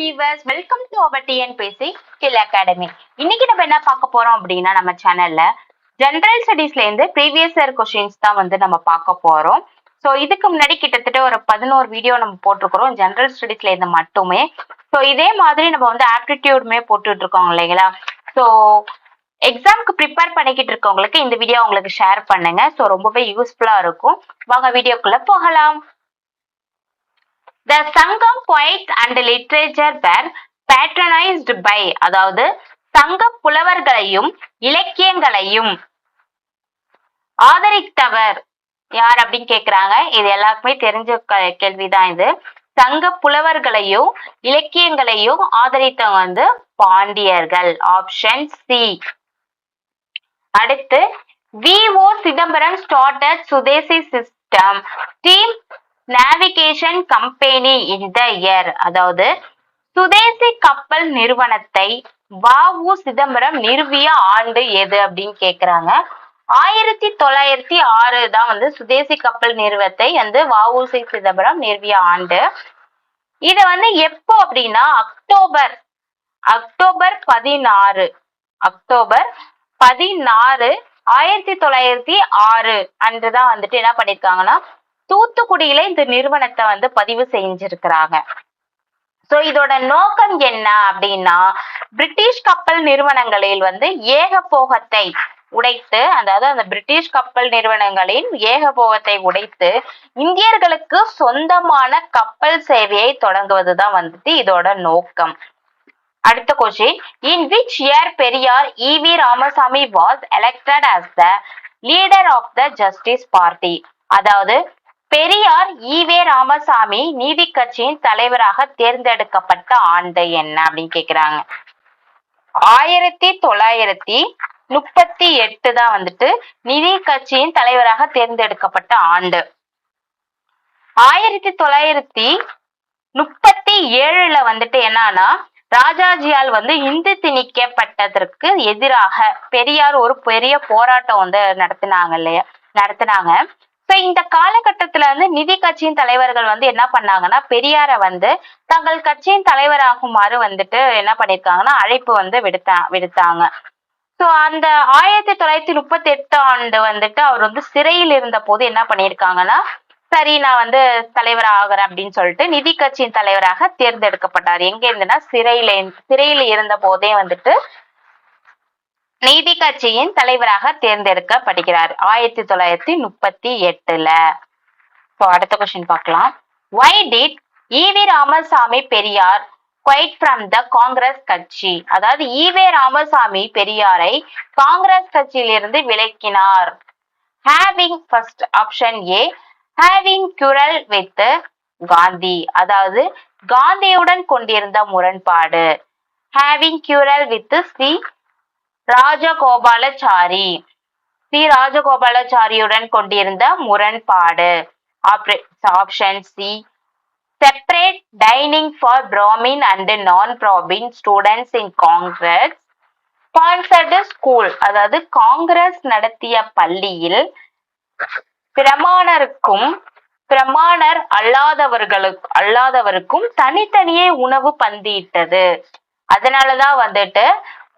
Viewers welcome to our TNPSC skill academy இன்னைக்கு நம்ம என்ன பார்க்க போறோம் அப்படின்னா நம்ம சேனல்ல ஜென்ரல் ஸ்டடீஸ்ல இருந்து ப்ரீவியஸ் இயர் கொஸ்டின்ஸ் தான் வந்து நம்ம பார்க்க போறோம். ஸோ இதுக்கு முன்னாடி கிட்டத்தட்ட ஒரு பதினோரு வீடியோ நம்ம போட்டிருக்கிறோம். ஜென்ரல் ஸ்டடீஸ்ல இருந்து மட்டுமே. ஸோ இதே மாதிரி நம்ம வந்து ஆப்டிடியூடுமே போட்டுட்டு இருக்கோம் இல்லைங்களா? ஸோ எக்ஸாம்க்கு ப்ரிப்பேர் பண்ணிக்கிட்டு இருக்கவங்களுக்கு இந்த வீடியோ உங்களுக்கு ஷேர் பண்ணுங்க. ஸோ ரொம்பவே யூஸ்ஃபுல்லா இருக்கும். வாங்க வீடியோக்குள்ள போகலாம். The Sangam poets and literature were patronised by அதாவது சங்க புலவர்களையும் இலக்கியங்களையும் ஆதரித்தவர். யார் அப்படின்னு கேக்குறாங்க? இது எல்லாருக்குமே தெரிஞ்ச க- கேள்விதான் இது. சங்க புலவர்களையும் இலக்கியங்களையும் ஆதரித்தவங்க வந்து பாண்டியர்கள். ஆப்ஷன் சி அடுத்து V O Chidambaram started Swadeshi system team navigation company in the year அதாவது சுதேசி கப்பல் நிறுவனத்தை வ உ சிதம்பரம் நிறுவிய ஆண்டு எது அப்படின்னு கேக்குறாங்க. ஆயிரத்தி தொள்ளாயிரத்தி ஆறு தான் வந்து சுதேசி கப்பல் நிறுவத்தை வந்து வ உ சி சிதம்பரம் நிறுவிய ஆண்டு. இத வந்து எப்போ அப்படின்னா அக்டோபர் அக்டோபர் பதினாறு அக்டோபர் பதினாறு ஆயிரத்தி தொள்ளாயிரத்தி ஆறு அன்றுதான் வந்துட்டு என்ன பண்ணிருக்காங்கன்னா தூத்துக்குடியில இந்த நிறுவனத்தை வந்து பதிவு செஞ்சிருக்கிறாங்க. சோ இதோட நோக்கம் என்ன அப்படின்னா பிரிட்டிஷ் கப்பல் நிறுவனங்களில் வந்து ஏகபோகத்தை உடைத்து அதாவது அந்த பிரிட்டிஷ் கப்பல் நிறுவனங்களின் ஏகபோகத்தை உடைத்து இந்தியர்களுக்கு சொந்தமான கப்பல் சேவையை தொடங்குவதுதான் வந்துட்டு இதோட நோக்கம். அடுத்த question in which year Periyar E V Ramasamy was elected as the leader of the justice party அதாவது பெரியார் ஈவே ராமசாமி நீதி கட்சியின் தலைவராக தேர்ந்தெடுக்கப்பட்ட ஆண்டு என்ன அப்படின்னு கேக்குறாங்க. ஆயிரத்தி தொள்ளாயிரத்தி முப்பத்தி எட்டு தான் வந்துட்டு நிதி கட்சியின் தலைவராக தேர்ந்தெடுக்கப்பட்ட ஆண்டு. ஆயிரத்தி தொள்ளாயிரத்தி முப்பத்தி ஏழுல வந்துட்டு என்னன்னா ராஜாஜியால் வந்து இந்து திணிக்கப்பட்டதற்கு எதிராக பெரியார் ஒரு பெரிய போராட்டம் வந்து நடத்தினாங்க இல்லையா? நடத்தினாங்க. சோ இந்த காலகட்டத்துல வந்து நிதி கட்சியின் தலைவர்கள் வந்து என்ன பண்ணாங்கன்னா பெரியார வந்து தங்கள் கட்சியின் தலைவராகுமாறு வந்துட்டு என்ன பண்ணிருக்காங்கன்னா அழைப்பு வந்து விடுத்தா விடுத்தாங்க. சோ அந்த ஆயிரத்தி தொள்ளாயிரத்தி முப்பத்தி எட்டு ஆண்டு வந்துட்டு அவர் வந்து சிறையில் இருந்த போது என்ன பண்ணியிருக்காங்கன்னா சரி நான் வந்து தலைவர் ஆகிறேன் அப்படின்னு சொல்லிட்டு நிதி கட்சியின் தலைவராக தேர்ந்தெடுக்கப்பட்டார். எங்க இருந்துன்னா சிறையில சிறையில் இருந்த போதே வந்துட்டு நீதி கட்சியின் தலைவராக தேர்ந்தெடுக்கப்படுகிறார். ஆயிரத்தி தொள்ளாயிரத்தி முப்பத்தி எட்டுல. இப்போ அடுத்த கொஸ்டின் பார்க்கலாம். Why did E V Ramasamy Periyar quit from the Congress கட்சி? அதாவது ஈவே ராமசாமி பெரியாரை காங்கிரஸ் கட்சியிலிருந்து விலக்கினார். Having first option A having quarrel with Gandhi அதாவது காந்தியுடன் கொண்டிருந்த முரண்பாடு. Having quarrel with C Rajagopalachari. C. ராஜகோபாலாச்சாரியுடன் கொண்டிருந்த முரண்பாடு. Option C separate dining for Brahmin and non Brahmin students in Congress sponsored school அதாவது காங்கிரஸ் நடத்திய பள்ளியில் பிரமாணருக்கும் பிரமாணர் அல்லாதவர்களுக்கு அல்லாதவருக்கும் தனித்தனியே உணவு பந்தியிட்டது. அதனாலதான் வந்துட்டு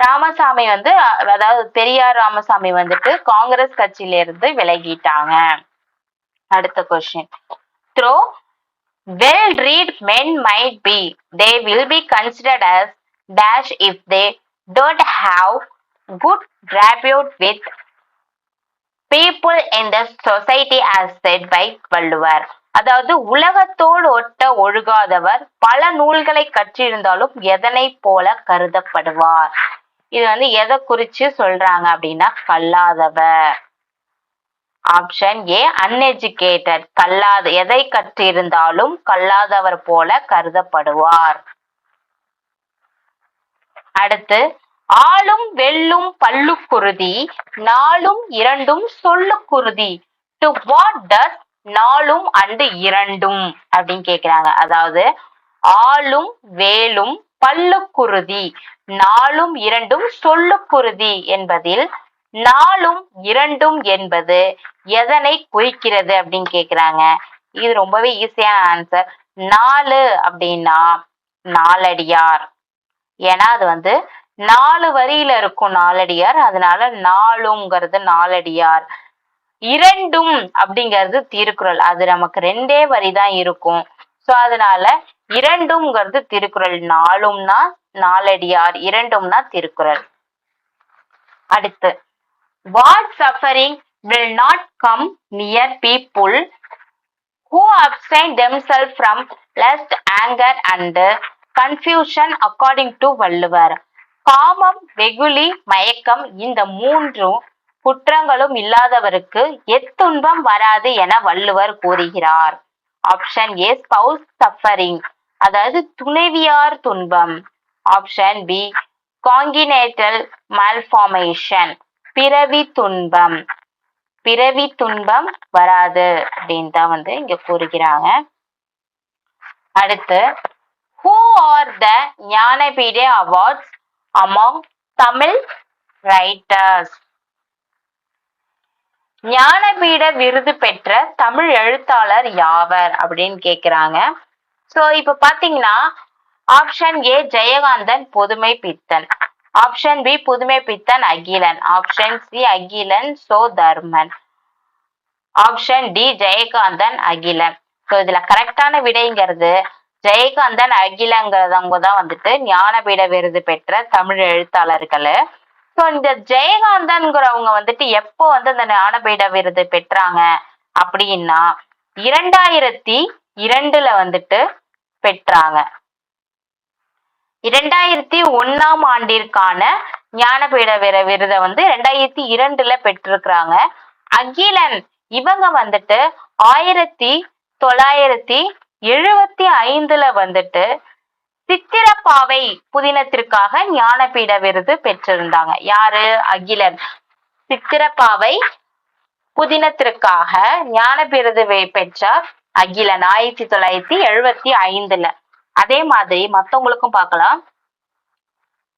ராமசாமி வந்து அதாவது பெரியார் ராமசாமி வந்துட்டு காங்கிரஸ் கட்சியில இருந்து விலகிட்டாங்க. அடுத்த question through well read men might be they will be considered as dash if they don't have good rapport with people in the society as said by Valluvar. அதாவது உலகத்தோடு ஒட்ட ஒழுகாதவர் பல நூல்களை கற்றிருந்தாலும் எதனை போல கருதப்படுவார். இது வந்து எதை குறிச்சு சொல்றாங்க அப்படின்னா கல்லாதவர். ஆப்ஷன் ஏ அன்எஜுகேட்டட் கல்லாத எதை கற்றிருந்தாலும் கல்லாதவர் போல கருதப்படுவார். அடுத்து ஆளும் வெல்லும் பல்லுக்குருதி நாளும் இரண்டும் சொல்லுக்குருதி டு வாட் டஸ் நாளும் அண்டு இரண்டும் அப்படின்னு கேக்குறாங்க. அதாவது ஆளும் வேலும் பல்லுக்குருதி. நாளும் இரண்டும் சொல்லுக்குருதி என்பதில் நாளும் இரண்டும் என்பது எதனை குறிக்கிறது அப்படின்னு கேக்குறாங்க. இது ரொம்பவே ஈஸியான ஆன்சர் நாலு அப்படின்னா நாலடியார். ஏன்னா அது வந்து நாலு வரியில இருக்கும் நாலடியார். அதனால நாலுங்கிறது நாலடியார். இரண்டும் அப்படிங்கிறது திருக்குறள். அது நமக்கு ரெண்டே வரி தான் இருக்கும். சோ அதனால இரண்டும்ங்கிறது திருக்குறள். நாலும்னா நாலடியார் இரண்டும்னா திருக்குறள். அடுத்து what suffering will not come near people who abstain themselves from lust, anger and confusion according to Valluvar. காமம் வெகுளி மயக்கம் இந்த மூன்றும் குற்றங்களும் இல்லாதவருக்கு எத்துன்பம் வராது என வள்ளுவர் கூறுகிறார். ஆப்ஷன் ஏ ஸ்பவுஸ் சஃபரிங் அதாவது துணைவியார் துன்பம். ஆப்ஷன் பி காங்கினேட்டல் மால்ஃபார்மேஷன் பிறவி துன்பம். பிறவி துன்பம் வராது அப்படின்னு தான் வந்து இங்க கூறுகிறாங்க. அடுத்து who are the Jnanpith awards among Tamil writers Jnanpith விருது பெற்ற தமிழ் எழுத்தாளர் யாவர் அப்படின்னு கேக்குறாங்க. சோ இப்ப பாத்தீங்கன்னா ஆப்ஷன் ஏ ஜெயகாந்தன் புதுமை பித்தன். Option B Pudhumai Pithan Akilan. Option C Akilan Cho Dharman option D Jayakanthan Akilan. So இதுல கரெக்டான விடைங்கிறது ஜெயகாந்தன் அகிலங்கிறதவங்க தான் வந்துட்டு ஞானபீட விருது பெற்ற தமிழ் எழுத்தாளர்கள். ஸோ இந்த ஜெயகாந்தன்கிறவங்க வந்துட்டு எப்போ வந்து இந்த ஞானபீட விருது பெற்றாங்க அப்படின்னா இரண்டாயிரத்தி இரண்டுல வந்துட்டு பெற்றாங்க. இரண்டாயிரத்தி ஒன்னாம் ஆண்டிற்கான ஞானபீட விர விருதை வந்து ரெண்டாயிரத்தி இரண்டுல பெற்றிருக்கிறாங்க. அகிலன் இவங்க வந்துட்டு ஆயிரத்தி தொள்ளாயிரத்தி எழுவத்தி ஐந்துல வந்துட்டு சித்திரப்பாவை புதினத்திற்காக ஞானபீட விருது பெற்றிருந்தாங்க. யாரு? அகிலன். சித்திரப்பாவை புதினத்திற்காக ஞானபீரது பெற்றார் அகிலன் ஆயிரத்தி தொள்ளாயிரத்தி எழுவத்தி ஐந்துல. அதே மாதிரி மத்தவங்களுக்கும் பார்க்கலாம்.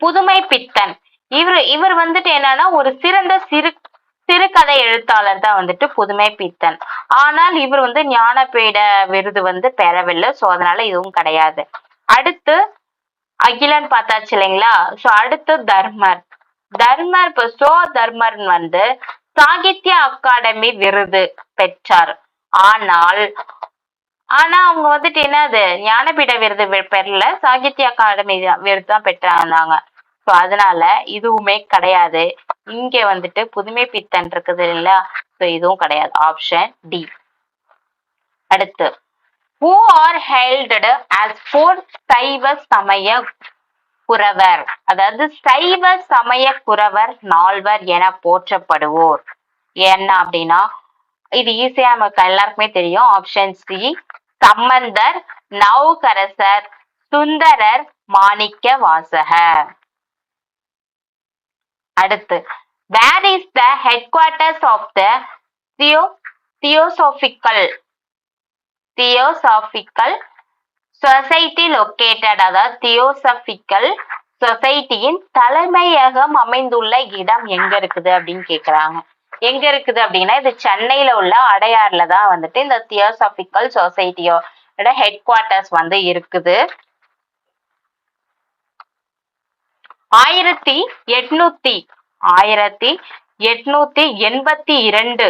புதுமை பித்தன். இவர் இவர் வந்துட்டு என்னன்னா ஒரு சிறந்த சிறு சிறுகதை எழுத்தாளர் தான் வந்துட்டு புதுமை பித்தன். ஆனால் இவர் வந்து ஞானபீட விருது வந்து பெறவில்லை. சோ அதனால இதுவும் கிடையாது. அடுத்து அகிலன் பார்த்தாச்சு இல்லைங்களா? சோ அடுத்து தர்மர். தர்மர் இப்போ சோ தர்மர் வந்து சாகித்ய அகாடமி விருது பெற்றார். ஆனால் ஆனா அவங்க வந்துட்டு என்னது ஞானபீட விருது பெறல. சாகித்ய அகாடமி விருது தான் பெற்றாங்க ஸோ அதனால இதுவுமே கிடையாது. இங்க வந்துட்டு புதுமை பித்தன் இருக்குது இல்ல ஸோ இதுவும் கிடையாது. ஆப்ஷன் டி அடுத்து who are held as four சைவ சமய குறவர்? அதாவது சைவ சமய குறவர் நால்வர் என போற்றப்படுவோர். என்ன அப்படின்னா இது ஈஸியா நமக்கு எல்லாருக்குமே தெரியும். Option C Sambandar Navukkarasar Sundarar Manikkavasagar அடுத்து where is the headquarters of the theo theosophical theosophical society located அதாவது தியோசபிக்கல் சொசைட்டியின் தலைமையகம் அமைந்துள்ள இடம் எங்க இருக்குது அப்படின்னு கேக்குறாங்க. எங்க இருக்குது அப்படின்னா இது சென்னையில உள்ள அடையாறுல தான் வந்துட்டு இந்த தியோசாபிக்கல் சொசைட்டியோட ஹெட் குவார்ட்டர்ஸ் வந்து இருக்குது. ஆயிரத்தி எட்நூத்தி ஆயிரத்தி எட்நூத்தி எண்பத்தி இரண்டு.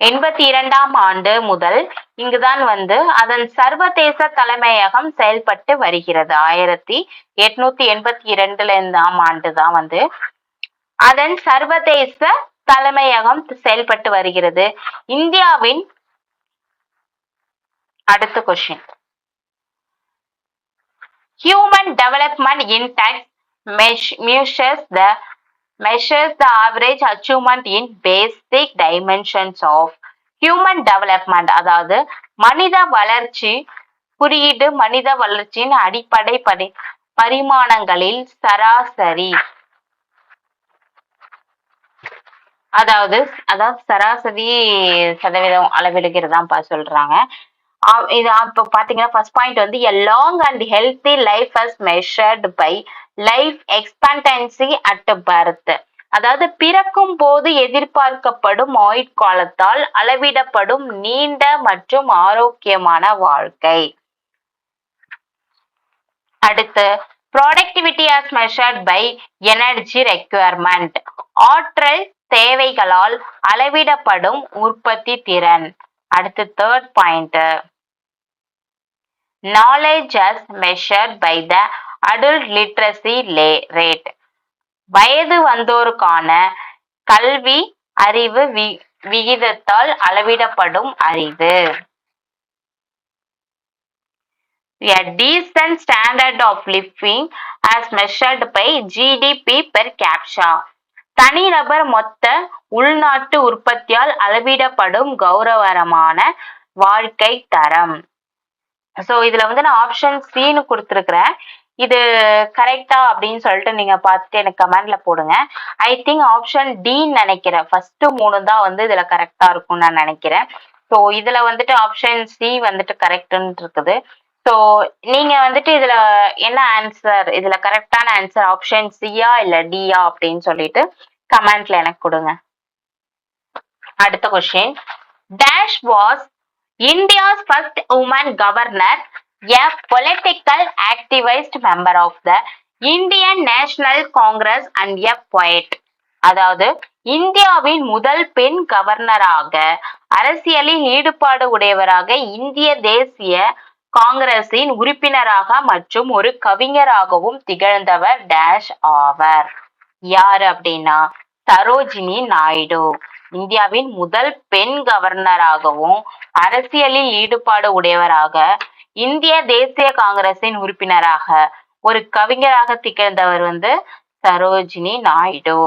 எண்பத்தி இரண்டாம் ஆண்டு முதல் இங்குதான் வந்து அதன் சர்வதேச தலைமையகம் செயல்பட்டு வருகிறது. ஆயிரத்தி எட்நூத்தி எண்பத்தி இரண்டுல இருந்தாம் ஆண்டு தான் வந்து அதன் சர்வதேச தலைமையகம் செயல்பட்டு வருகிறது இந்தியாவின் அடுத்த question human development index measures the measures the average achievement in basic dimensions of human development அதாவது மனித வளர்ச்சி குறியீடு மனித வளர்ச்சியின் அடிப்படை பரி பரிமாணங்களில் சராசரி அதாவது அதாவது சராசரி சதவீதம் அளவிடுகிறதாப்பா சொல்றாங்க. இது அப்போ பார்த்தீங்கன்னா ஃபர்ஸ்ட் பாயிண்ட் வந்து a long and healthy life as measured by life expectancy at birth அதாவது பிறக்கும் போது எதிர்பார்க்கப்படும் ஆயுட்காலத்தால் அளவிடப்படும் நீண்ட மற்றும் ஆரோக்கியமான வாழ்க்கை. அடுத்து productivity as measured by energy requirement ஆற்றல் தேவைகளால் அளவிடப்படும் உற்பத்தி திறன். அடுத்து third point knowledge as measured by the adult literacy rate வயது வந்தோருக்கான கல்வி அறிவு வி விகிதத்தால் அளவிடப்படும் அறிவு. A decent standard of living as measured by GDP per capita. தனிநபர் மொத்த உள்நாட்டு உற்பத்தியால் அளவிடப்படும் கௌரவரமான வாழ்க்கை தரம். சோ இதுல வந்து நான் ஆப்ஷன் சின்னு கொடுத்துருக்குறேன். இது கரெக்டா அப்படின்னு சொல்லிட்டு நீங்க பார்த்துட்டு எனக்கு கமெண்ட்ல போடுங்க. ஐ திங்க் ஆப்ஷன் டின்னு நினைக்கிறேன். ஃபர்ஸ்ட் மூணு தான் வந்து இதுல கரெக்டா இருக்கும்னு நான் நினைக்கிறேன். ஸோ இதுல வந்துட்டு ஆப்ஷன் சி வந்துட்டு கரெக்டுன்னு இருக்குது. ஸோ நீங்க வந்துட்டு இதுல என்ன ஆன்சர் இதுல கரெக்டான ஆன்சர் ஆப்ஷன் சியா இல்ல டியா அப்படின்னு சொல்லிட்டு கமெண்ட்ல எனக்கு கொடுங்க. அடுத்த question dash was India's first woman governor a political activist member of the Indian National Congress and a poet அதாவது இந்தியாவின் முதல் பெண் கவர்னராக அரசியலில் ஈடுபாடு உடையவராக இந்திய தேசிய காங்கிரசின் உறுப்பினராக மற்றும் ஒரு கவிஞராகவும் திகழ்ந்தவர் டேஷ் ஆவர். யார் அப்படின்னா? சரோஜினி நாயுடு. இந்தியாவின் முதல் பெண் கவர்னராகவும் அரசியலில் ஈடுபாடு உடையவராக இந்திய தேசிய காங்கிரசின் உறுப்பினராக ஒரு கவிஞராக திகழ்ந்தவர் வந்து சரோஜினி நாயுடு.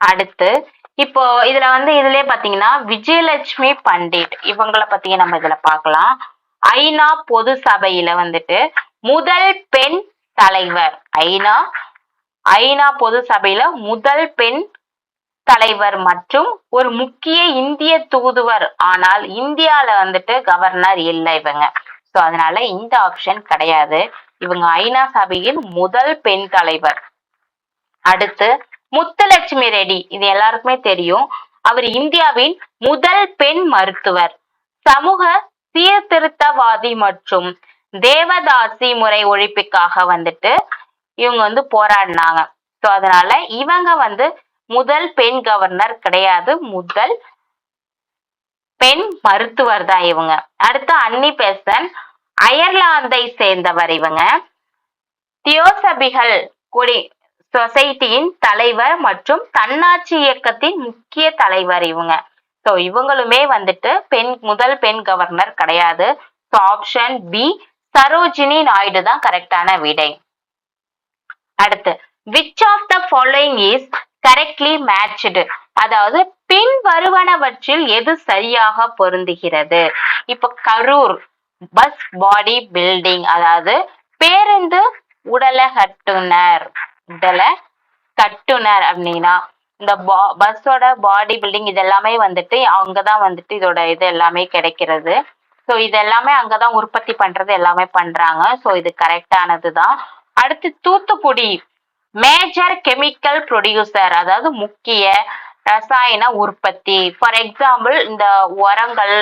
அடுத்து இப்போ இதுல வந்து இதுலயே பாத்தீங்கன்னா விஜயலட்சுமி பண்டிட். இவங்களை பத்தி நம்ம இதுல பார்க்கலாம் ஐநா பொது சபையில வந்துட்டு முதல் பெண் தலைவர். ஐநா ஐநா பொது சபையில முதல் பெண் தலைவர் மற்றும் ஒரு முக்கிய இந்திய தூதுவர். ஆனால் இந்தியால வந்துட்டு கவர்னர் இல்லை இவங்க. சோ அதனால இந்த ஆப்ஷன் கிடையாது. இவங்க ஐநா சபையின் முதல் பெண் தலைவர். அடுத்து முத்துலட்சுமி ரெட்டி. இது எல்லாருக்குமே தெரியும். அவர் இந்தியாவின் முதல் பெண் மருத்துவர். சமூக சீர்திருத்தவாதி மற்றும் தேவதாசி முறை ஒழிப்புக்காக வந்துட்டு இவங்க வந்து போராடினாங்க. சோ அதனால இவங்க வந்து முதல் பெண் கவர்னர் கிடையாது. முதல் பெண் மருத்துவர் தான் இவங்க. அடுத்து அன்னி பெசன் அயர்லாந்தை சேர்ந்தவர் இவங்க. தியோசபிகள் குடி சொசைட்டியின் தலைவர் மற்றும் தன்னாட்சி இயக்கத்தின் முக்கிய தலைவர் இவங்க. ஸோ இவங்களுமே வந்துட்டு பெண் முதல் பெண் கவர்னர் கிடையாது. So option B Sarojini Naidu தான் கரெக்டான விடை. அடுத்து which of the following is correctly matched அதாவது பின் வருவனவற்றில் எது சரியாக பொருந்துகிறது? இப்ப கரூர் பஸ் பாடி பில்டிங் அதாவது பேருந்து உடல கட்டுனர் உடல கட்டுனர் அப்படின்னா இந்த பா பஸ்ஸோட பாடி பில்டிங் இது எல்லாமே வந்துட்டு அங்கதான் வந்துட்டு இதோட இது எல்லாமே கிடைக்கிறது. ஸோ இது எல்லாமே அங்கதான் உற்பத்தி பண்றது எல்லாமே பண்றாங்க. ஸோ இது கரெக்டானது தான் அடுத்து தூத்துக்குடி மேஜர் கெமிக்கல் ப்ரொடியூசர் அதாவது முக்கிய ரசாயன உற்பத்தி. ஃபார் எக்ஸாம்பிள் இந்த உரங்கள்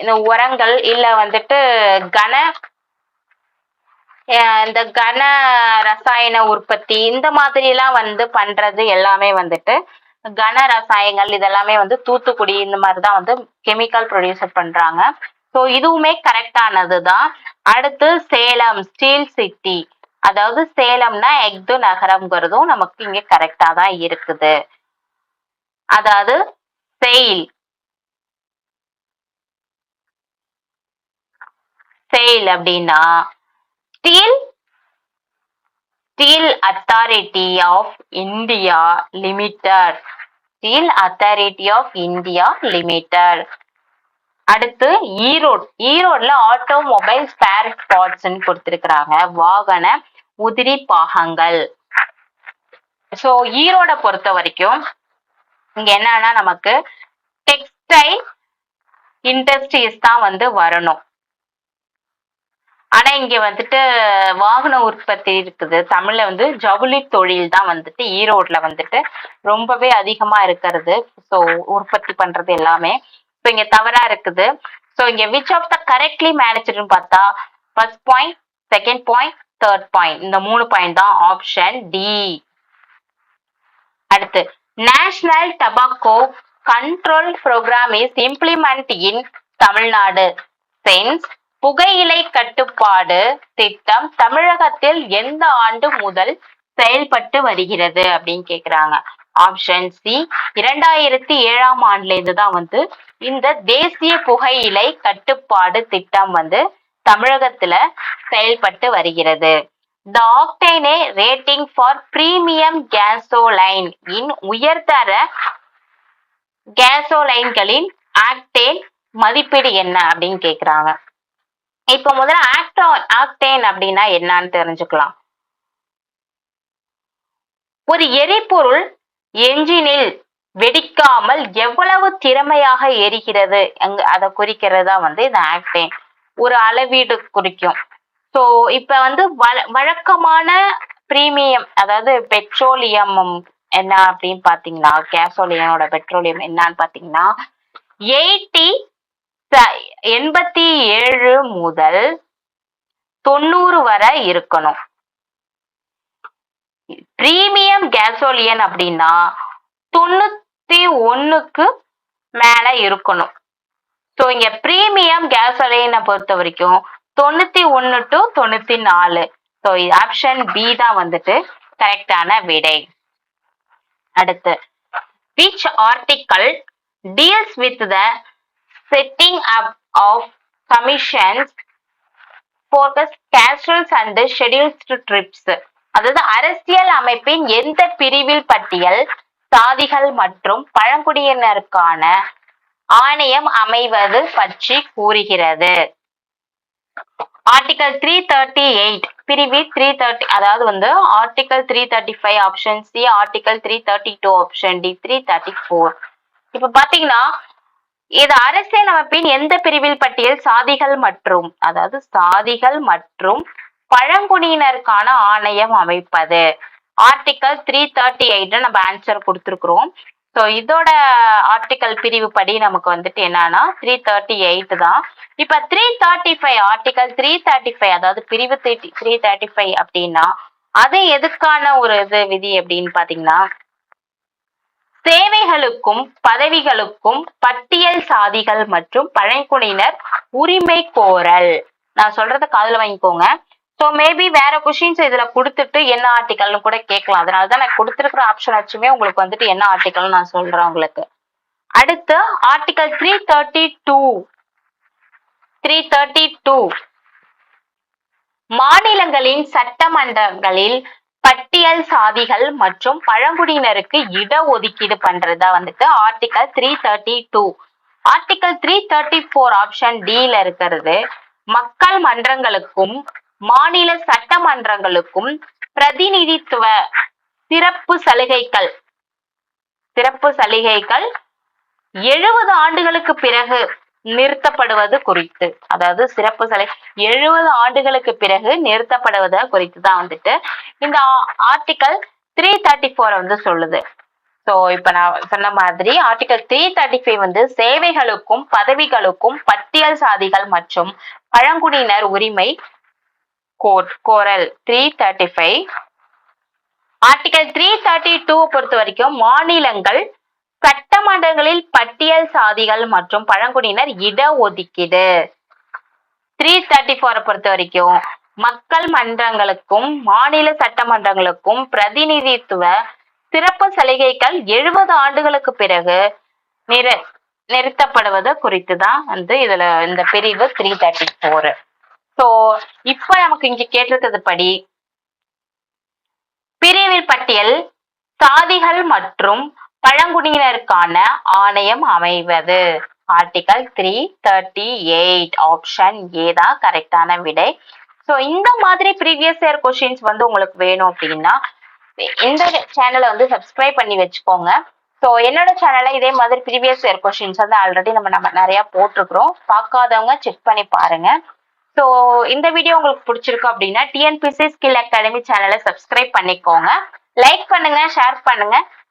இந்த உரங்கள் இல்ல வந்துட்டு கன இந்த கன ரசாயன உற்பத்தி இந்த மாதிரி எல்லாம் வந்து பண்றது எல்லாமே வந்துட்டு கன ரசாயங்கள் இதெல்லாமே வந்து தூத்துக்குடி இந்த மாதிரிதான் வந்து கெமிக்கல் ப்ரொடியூசர் பண்றாங்க. ஸோ இதுவுமே கரெக்டானது தான் அடுத்து சேலம் ஸ்டீல் சிட்டி அதாவது சேலம்னா எக்து நகரம்ங்கிறதும் நமக்கு இங்க கரெக்டா தான் இருக்குது. அதாவது செயில். செயில் அப்படின்னா steel steel authority of India limited steel authority of India limited அடுத்து ஈரோடு. ஈரோட்ல ஆட்டோமொபைல் ஸ்பேர் பார்ட்ஸ்ன்னு கொடுத்துருக்குறாங்க. வாகன உதிரி பாகங்கள். ஸோ ஈரோட பொறுத்த வரைக்கும் இங்க என்னன்னா நமக்கு டெக்ஸ்டைல் இண்டஸ்ட்ரீஸ் தான் வந்து வரணும். ஆனா இங்க வந்துட்டு வாகன உற்பத்தி இருக்குது. தமிழ்ல வந்து ஜவுளி தொழில் தான் வந்துட்டு ஈரோட்ல வந்துட்டு ரொம்பவே அதிகமா இருக்கிறது. ஸோ உற்பத்தி பண்றது எல்லாமே. இப்போ இங்க தவறா இருக்குது. ஸோ இங்க விச் ஆஃப் த கரெக்ட்லி மேனேஜர்னு பார்த்தா first point second point third point இந்த மூணு பாயிண்ட் தான் ஆப்ஷன் டி அடுத்து national tobacco control programme is implement in Tamil Nadu. Sense புகையிலை கட்டுப்பாடு திட்டம் தமிழகத்தில் எந்த ஆண்டு முதல் செயல்பட்டு வருகிறது அப்படின்னு கேக்குறாங்க. ஆப்ஷன் சி இரண்டாயிரத்தி ஏழாம் ஆண்டுல இருந்து தான் வந்து இந்த தேசிய புகையிலை கட்டுப்பாடு திட்டம் வந்து தமிழகத்துல செயல்பட்டு வருகிறது. The octane rating for premium gasoline in உயர்தர கேசோலைன்களின் ஆக்டேன் மதிப்பீடு என்ன அப்படின்னு கேக்குறாங்க. இப்ப முதல்ல ஆக்டோ ஆக்டேன் அப்படின்னா என்னன்னு தெரிஞ்சுக்கலாம். ஒரு எரிபொருள் என்ஜினில் வெடிக்காமல் எவ்வளவு திறமையாக எரிகிறது? அங்க அதை குறிக்கிறதா வந்து இந்த ஆக்டேன் ஒரு அளவீடு குறிக்கும். ஸோ இப்ப வந்து வழக்கமான பிரீமியம் அதாவது பெட்ரோலியம் என்ன அப்படின்னு பாத்தீங்கன்னா கேசோலியனோட பெட்ரோலியம் என்னன்னு பாத்தீங்கன்னா எயிட்டி எண்பத்தி ஏழு முதல் தொண்ணூறு வரை இருக்கணும். பிரீமியம் கேசோலியன் அப்படின்னா தொண்ணூத்தி ஒண்ணுக்கு மேல இருக்கணும். ஸோ இங்க பிரீமியம் கேசோலியனை பொறுத்த வரைக்கும் தொண்ணூத்தி ஒண்ணு டு தொண்ணூத்தி நாலு ஸோ ஆப்ஷன் பி தான் வந்துட்டு கரெக்டான விடை. அடுத்து which article deals with the setting up of commissions focus casuals and and trips அதாவது அரசியல் அமைப்பின் எந்த பிரிவில் பட்டியல் சாதிகள் மற்றும் பழங்குடியினருக்கான ஆணையம் அமைவது பற்றி கூறுகிறது. ஆர்டிகல் த்ரீ தேர்ட்டி எயிட் பிரிவி த்ரீ தேர்ட்டி அதாவது வந்து article three thirty five option C article three thirty two option D three thirty four இப்போ பார்த்தீங்கன்னா இது அரசியல் அமைப்பின் எந்த பிரிவில் பட்டியல்? சாதிகள் மற்றும் அதாவது சாதிகள் மற்றும் பழங்குடியினருக்கான ஆணையம் அமைப்பது. ஆர்டிக்கல் த்ரீ தேர்ட்டி எயிட்ல நம்ம ஆன்சர் கொடுத்துருக்குறோம். ஸோ இதோட ஆர்டிக்கல் பிரிவு படி நமக்கு வந்துட்டு என்னன்னா த்ரீ தேர்ட்டி எயிட் தான். இப்ப three thirty five article three thirty five அதாவது பிரிவு த்ரீ தேர்ட்டி ஃபைவ் அப்படின்னா அது எதுக்கான ஒரு இது விதி அப்படின்னு பாத்தீங்கன்னா சேவைகளுக்கும் பதவிகளுக்கும் பட்டியல் சாதிகள் மற்றும் பழங்குடியினர் உரிமை கோரல். நான் சொல்றத காதுல வாங்கிக்கோங்க. ஸோ மேபி வேற கொஷின்ஸ் இதுல கொடுத்துட்டு என்ன ஆர்டிக்கல்னு கூட கேட்கலாம். அதனால தான் நான் கொடுத்துருக்கிற ஆப்ஷன் வச்சுமே உங்களுக்கு வந்துட்டு என்ன ஆர்டிக்கல் நான் சொல்றேன் உங்களுக்கு. அடுத்து article three thirty two three thirty two மாநிலங்களின் சட்டமன்றங்களில் பட்டியல் சாதிகள் மற்றும் பழங்குடியினருக்கு இட ஒதுக்கீடு பண்றதா வந்துட்டு article three thirty two article three thirty four option டில இருக்கிறது. மக்கள் மன்றங்களுக்கும் மாநில சட்டமன்றங்களுக்கும் பிரதிநிதித்துவ சிறப்பு சலுகைகள். சிறப்பு சலுகைகள். எழுபது ஆண்டுகளுக்கு பிறகு நிறுத்தப்படுவது குறித்து. அதாவது சிறப்பு சலை எழுபது ஆண்டுகளுக்கு பிறகு நிறுத்தப்படுவது குறித்து தான் வந்துட்டு இந்த ஆர்டிக்கல் த்ரீ தேர்ட்டி ஃபோர் வந்து சொல்லுது. ஸோ இப்போ நான் சொன்ன மாதிரி ஆர்டிகல் த்ரீ தேர்ட்டி ஃபைவ் வந்து சேவைகளுக்கும் பதவிகளுக்கும் பட்டியல் சாதிகள் மற்றும் பழங்குடியினர் உரிமை கோட் கோரல் three thirty five article three thirty two பொறுத்த வரைக்கும் மாநிலங்கள் சட்டமன்றங்களில் பட்டியல் சாதிகள் மற்றும் பழங்குடியினர் இட ஒதுக்கீடு. த்ரீ தேர்ட்டி ஃபோரை பொறுத்த வரைக்கும் மக்கள் மன்றங்களுக்கும் மாநில சட்டமன்றங்களுக்கும் பிரதிநிதித்துவ சிறப்பு சலுகைகள் எழுபது ஆண்டுகளுக்கு பிறகு நிற நிறுத்தப்படுவது குறித்து தான் வந்து இதுல இந்த பிரிவு த்ரீ தேர்ட்டி ஃபோர் ஸோ இப்போ நமக்கு இங்க கேட்டிருக்கிறது படி பிரிவில் பட்டியல் சாதிகள் மற்றும் பழங்குடியினருக்கான ஆணையம் அமைவது. Article three thirty eight option A தான் கரெக்டான விடை. ஸோ இந்த மாதிரி ப்ரீவியஸ் இயர் கொஷின்ஸ் வந்து உங்களுக்கு வேணும் அப்படின்னா இந்த சேனலை வந்து சப்ஸ்கிரைப் பண்ணி வச்சுக்கோங்க. ஸோ என்னோட சேனலை இதே மாதிரி ப்ரீவியஸ் இயர் கொஷின்ஸ் வந்து ஆல்ரெடி நம்ம நம்ம நிறைய போட்டிருக்கிறோம். பார்க்காதவங்க செக் பண்ணி பாருங்க. ஸோ இந்த வீடியோ உங்களுக்கு பிடிச்சிருக்கு அப்படின்னா டிஎன்பிசி ஸ்கில் அகாடமி சேனலை சப்ஸ்கிரைப் பண்ணிக்கோங்க. லைக் பண்ணுங்க ஷேர் பண்ணுங்க.